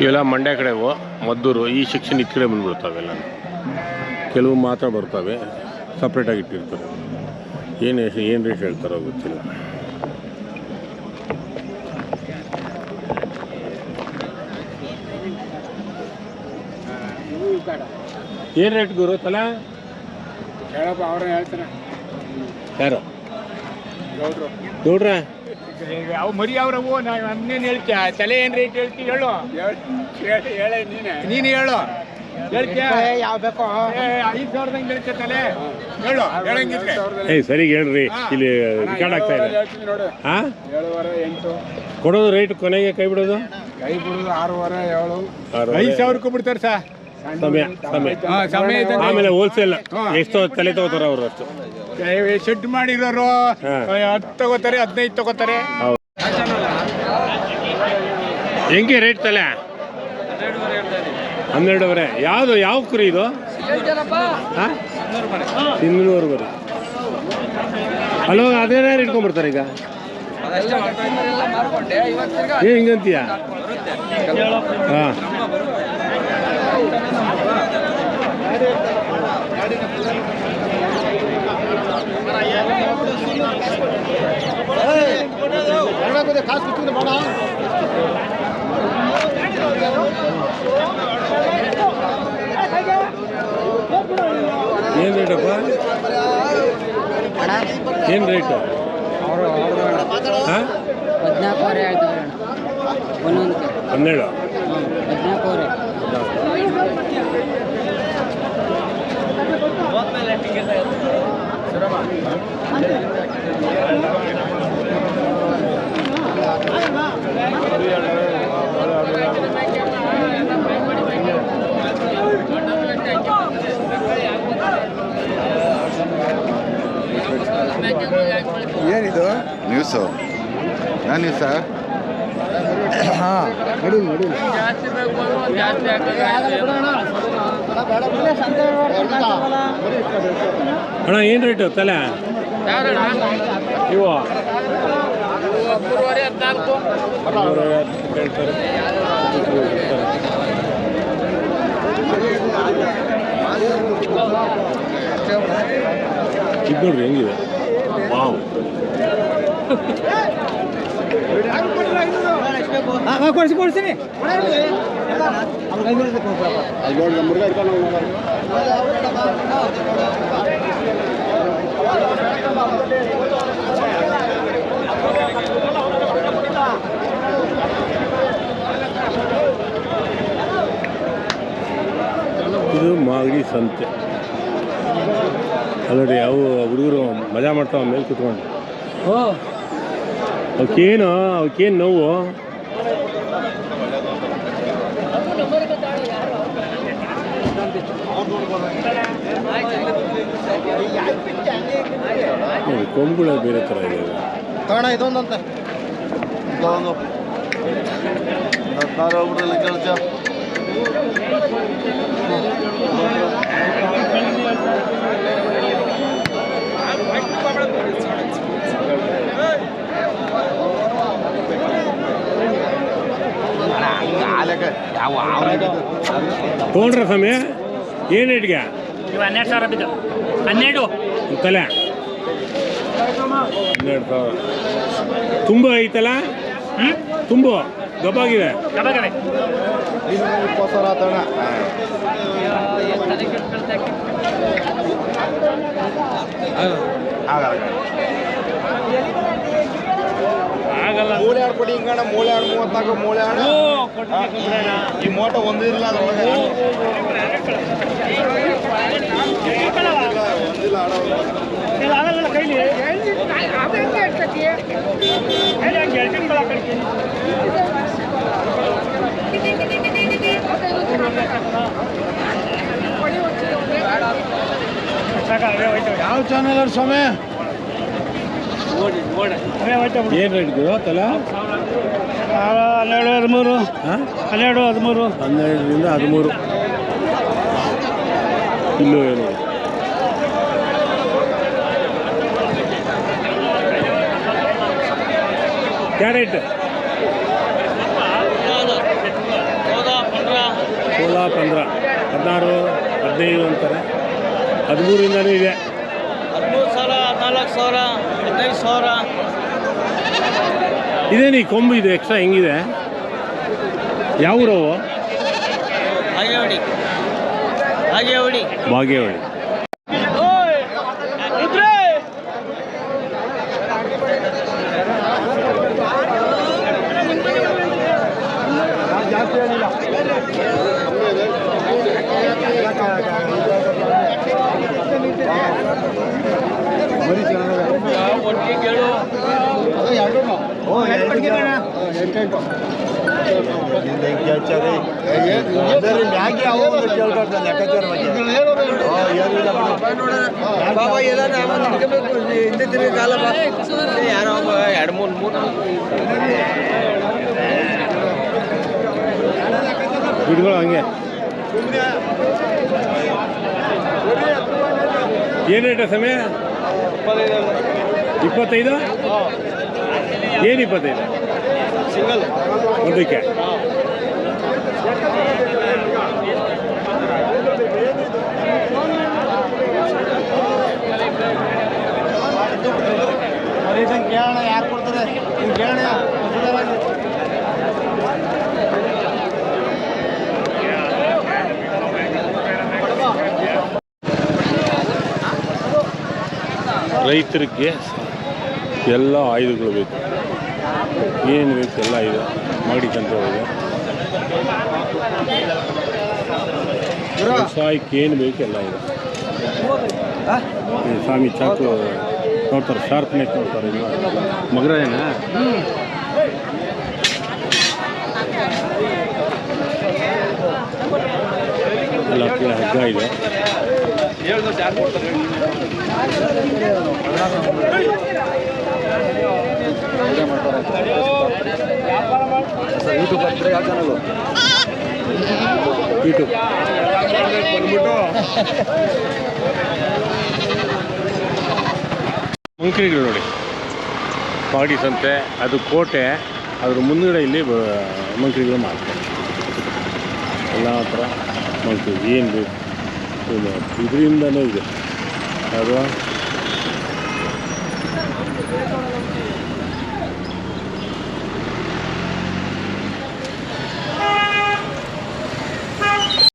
ಇವೆಲ್ಲ ಮಂಡ್ಯ ಕಡೆವು ಮದ್ದೂರು ಈ ಶಿಕ್ಷಣ ಈ ಕಡೆ ಬಂದ್ಬಿಡ್ತಾವೆ ಎಲ್ಲ ಕೆಲವು ಮಾತ್ರ ಬರ್ತವೆ ಸಪ್ರೇಟಾಗಿ ಇಟ್ಟಿರ್ತಾರೆ. ಏನು ಏನು ರೇಟ್ ಹೇಳ್ತಾರೋ ಗೊತ್ತಿಲ್ಲ. ಏನು ರೇಟ್ ಗುರು ತಲಾ? ಹೇಳಪ್ಪ ಹೇಳ್ತಾರೆ. ಯಾರು? ಗೌಡ್ರ. ನೋಡ್ರ ಅವು ಮರಿ ಅವ್ರವು ನಾವು ಅನ್ನೇನು ಹೇಳ್ತೀಯ? ತಲೆ ಏನು ರೇಟ್ ಹೇಳ್ತಿ ಹೇಳು. ಹೇಳ ನೀನೆ. ನೀನು ಹೇಳು. ಹೇಳ್ತೀಯ? ಯಾವ ಬೇಕೋ? ಐದು ಸಾವಿರದಂಗೆ ಹೇಳ್ತೀಯ ತಲೆ? ಹೇಳು ಹೇಳಂಗಿದ್ರೆ. ಏಯ್ ಸರಿ ಹೇಳ್ರಿ. ಇಲ್ಲಿ ರೆಕಾರ್ಡ್ ಆಗ್ತಾ ಇದೆ. ನೋಡು. ಹಾಂ? ಏಳುವರೆ ಎಂಟು. ಕೊಡೋದು ರೇಟ್ ಕೊನೆಗೆ ಕೈ ಬಿಡೋದು? ಕೈ ಬಿಡೋದು ಆರೂವರೆ ಏಳು. ಆರು ಐದು ಸಾವಿರಕ್ಕೂ ಬಿಡ್ತಾರೆ ಸರ್ ಸಮಯ ಸಮಯ. ಆಮೇಲೆ ಹೋಲ್ಸೇಲ್ ಎಷ್ಟು ತಲೆ ತಗೋತಾರ ಅವರು ಅಷ್ಟು. ಶೆಡ್ ಮಾಡಿರೋರು. ಹತ್ತು ತಗೋತಾರೆ ಹದಿನೈದು ತಗೋತಾರೆ. ಹೆಂಗೆ ರೇಟ್ ತಲೆ? ಹನ್ನೆರಡುವರೆ. ಯಾವ್ದು ಯಾವ ಕುರಿ ಇದು? ಇನ್ನೂರು ಬರೀ ಅಲ್ಲೋ ಅದೇನೇ ಇಟ್ಕೊಂಡ್ಬರ್ತಾರೆ ಈಗ. ಏ ಹಿಂಗಂತೀಯ? ಹಾಂ. ಏನು ರೇಟಪ್ಪ ಏನು ರೇಟು ಹಾಂ ಹದಿನಾಲ್ಕುವರೆ ಹೇಳ್ತಾರೆ ಒಂದೊಂದು ಹನ್ನೆರಡು. ಹದಿನಾಲ್ಕುವರೆ ನ್ಯೂಸು ನಾನು ಸರ್ ಹಾಂ ನಡಿ ನಡಿ ಅಣ್ಣ ಏನು ರೇಟು ತಲೆ? ಇವು? ಇದು ನೋಡ್ರಿ ಹೆಂಗಿದೆ? ವಾವ್. ಕೊಡಿಸಿ ಕೊಡಿಸ್ತೀನಿ ಇದು ಮಾಗಡಿ ಸಂತೆ. ಅಲ್ಲೋಡಿ ಅವು ಹುಡುಗರು ಮಜಾ ಮಾಡ್ತಾವ ಮೇಲೆ ಕುತ್ಕೊಂಡು. ಓ ಅವಕ್ಕೇನು ಅವಕ್ಕೇನು ನೋವು? ಕೊಂಬುಗಳು ಬೇರೆ ಥರ ಇದೆ. ತಗೋಣ ಇದೊಂದಂತೆ. ಇದೊಂದು. ಹದಿನಾರು ಹೋಗ್ಬಿಡ್ರಲ್ಲಿ ಕೆಲಸ ತೊಗೊಂಡ್ರ ಸಮಯ ಏನು ಇಟ್ಗೆ? ಇವು ಹನ್ನೆರಡು ಸಾವಿರ ಬಿದ್ದು. ಹನ್ನೆರಡು. ತಲೆ. ಹನ್ನೆರಡು ಸಾವಿರ. ತುಂಬ ಐತಲ್ಲ? ತುಂಬ. ಗಬ್ಬಾಗಿದೆ ಗಬ್ಬಾಗಿದೆ ಇಪ್ಪತ್ತು ಸಾವಿರ ತಗೋಣ ಮೂಳೆ ಆಡ್ ಕೊಡಿ ಹಿಂಗಣ ಮೂಳೆ ಆಡ್ ಮೂವತ್ನಾಲ್ಕು ಮೂಳೆ ಆಡ ಈ ಮೋಟ ಒಂದು ಇರಲ್ಲ ಅದ್ರೊಳಗೆ ಒಂದಿಲ್ಲ ಆಡೋದು ಕೈಲಿ ಯಾವ ಚಾನಲ್ ಸ್ವಾಮಿ ಹನ್ನೆರಡು ಹದಿಮೂರು. ಹನ್ನೆರಡು ಹದಿಮೂರು. ಹನ್ನೆರಡರಿಂದ ಹದಿಮೂರು. ಇಲ್ಲೂ ಏನು. ಕ್ಯಾರೆಟ್. ಸೋಲ ಪಂದ್ರ. ಹದಿನಾರು ಹದಿನೈದು ಅಂತಾರೆ. ಹದಿಮೂರಿಂದನೂ ಇದೆ. ಹದಿಮೂರು ಸಾವಿರ ಹದಿನಾಲ್ಕು ಸಾವಿರ ಹದಿನೈದು ಸಾವಿರ. ಇದೇನು ಈ ಕೊಂಬು ಇದೆ ಎಕ್ಸ್ಟ್ರಾ ಹೆಂಗಿದೆ? ಯಾವ ಊರವು ಹೊಡಿ ಬಾಗೇವಾಡಿ. ಹಿಂದೆ ತಿರುಗಿ ಕಾಲ ಯಾರೋ ಎರಡು ಮೂರು ಮೂರು ಗಿಡಗಳು ಹಂಗೆ. ಏನು ರೇಟ ಸಮಯ? ಇಪ್ಪತ್ತೈದು? ಇಪ್ಪತ್ತೈದು ಸಿಂಗಲ್ ಒಂದಕ್ಕೆ ಕೇಳೋಣ ಯಾರು ಕೊಡ್ತಾರೆ ಹಿಂಗೆ ಕೇಳೋಣ ರೈತರಿಗೆ ಎಲ್ಲ ಆಯುಧಗಳು ಬೇಕು ಏನು ಬೇಕು ಎಲ್ಲ ಇದೆ. ಮಾಡಿಕಂತ ಹೋಗಿದೆ. ವ್ಯವಸಾಯಕ್ಕೆ ಏನು ಬೇಕು ಎಲ್ಲ ಇದೆ. ಸ್ವಾಮಿ ಚಾಕು ನೋಡ್ತಾರೆ ಶಾರ್ಪ್ನೆಸ್ ನೋಡ್ತಾರೆ ಇದು ಮಗರೇನಾ ಎಲ್ಲ ಹತ್ತಿರ ಹಗ್ಗ ಇದೆ. ಯೂಟ್ಯೂಬ್ ಹತ್ರ ಯಾವ ಚಾನಲ್ ಯೂಟ್ಯೂಬ್ ಮಂಕ್ರಿಗಳು ನೋಡಿ. ಪಾಡಿ ಸಂತೆ ಅದು ಕೋಟೆ, ಅದ್ರ ಮುಂದುಗಡೆ ಇಲ್ಲಿ ಮಂಕ್ರಿಗಳು ಮಾಡ್ತಾರೆ. ಎಲ್ಲ ಥರ ಮಂಕ್ರಿ ಏನು ಬೇಕು? ಇದು ಇದರಿಂದನೇ ಇದೆ. ಅದು